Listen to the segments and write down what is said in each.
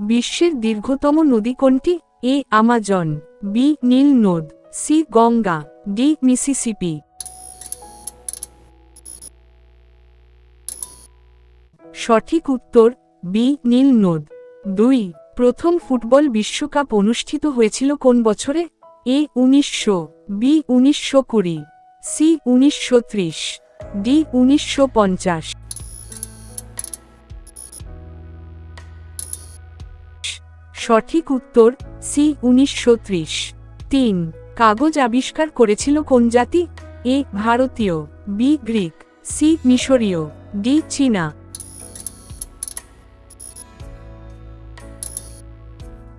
বিশ্বের দীর্ঘতম নদী কোনটি? এ, আমাজন, বি, নীল নদ, সি, গঙ্গা, ডি, মিসিসিপি। সঠিক উত্তর, বি, নীল নদ। দুই, প্রথম ফুটবল বিশ্বকাপ অনুষ্ঠিত হয়েছিল কোন বছরে? এ, উনিশশো, বি, উনিশশো কুড়ি, সি, উনিশশো ত্রিশ, ডি, উনিশশো পঞ্চাশ। সঠিক উত্তর, সি, উনিশশো তিন, কাগজ আবিষ্কার করেছিল কোন জাতি? এ, ভারতীয়, বি, গ্রিক, সি, মিশরীয়, ডি, চীনা।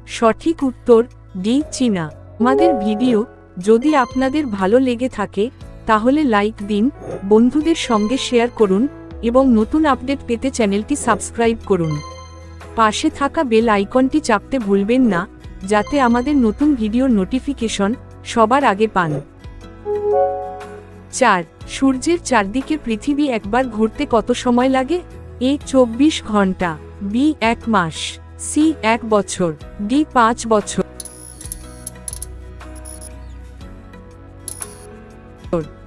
সঠিক উত্তর, ডি, চীনা। আমাদের ভিডিও যদি আপনাদের ভালো লেগে থাকে, তাহলে লাইক দিন, বন্ধুদের সঙ্গে শেয়ার করুন, এবং নতুন আপডেট পেতে চ্যানেলটি সাবস্ক্রাইব করুন। পাশে থাকা বেল আইকনটি চাপতে ভুলবেন না, যাতে আমাদের নতুন ভিডিওর নোটিফিকেশন সবার আগে পান। চার, সূর্যের চারদিকে পৃথিবী একবার ঘুরতে কত সময় লাগে? এ, চব্বিশ ঘণ্টা। বি, এক মাস। সি, এক বছর। ডি, পাঁচ বছর।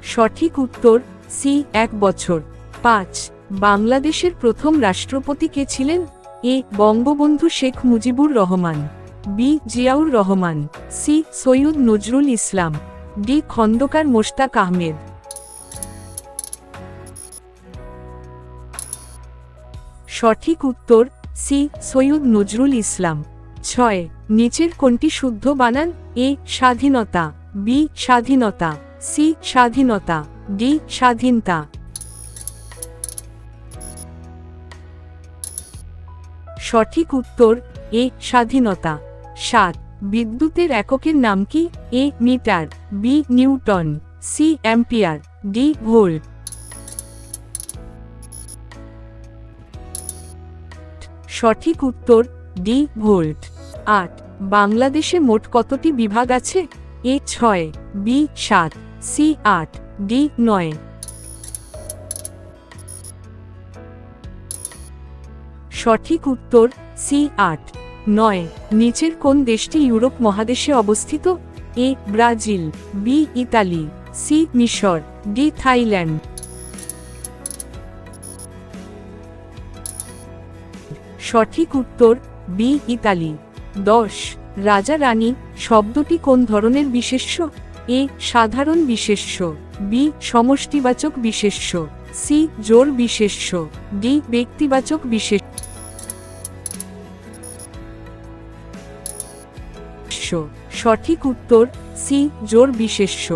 সঠিক উত্তর, সি, এক বছর। পাঁচ, বাংলাদেশের প্রথম রাষ্ট্রপতি কে ছিলেন? A Bangabandhu Sheikh Mujibur Rahman, B Ziaur Rahman, C Syed Nazrul Islam, D Khondaker Mostaq Ahmed. সঠিক উত্তর, সি সৈয়দ নজরুল ইসলাম। ছয়, নিচের কোনটি শুদ্ধ বানান? এ স্বাধীনতা, বি স্বাধীনতা, সি স্বাধীনতা, ডি স্বাধীনতা। সঠিক উত্তর, এ, স্বাধীনতা। সাত, বিদ্যুতের এককের নাম কি? A, metre. B, newton. C, ampere. D, volt. সঠিক উত্তর, ডি, ভোল্ট। আট, বাংলাদেশে মোট কতটি বিভাগ আছে? এ, ছয়। বি, সাত। সি, আট। ডি, নয়। সঠিক উত্তর, সি আট। নয়। নিচের কোন দেশটি ইউরোপ মহাদেশে অবস্থিত? A, Brazil, B, Italy, C, মিশর, ডি, থাইল্যান্ড। সঠিক উত্তর, বি, ইতালি। দশ। রাজা রানী, শব্দটি কোন ধরনের বিশেষ্য? এ, সাধারণ বিশেষ্য। বি, সমষ্টিবাচক বিশেষ্য। সি, জোর বিশেষ্য। ডি, ব্যক্তিবাচক বিশেষ্য। সঠিক উত্তর সি জোর বিশেষ্য।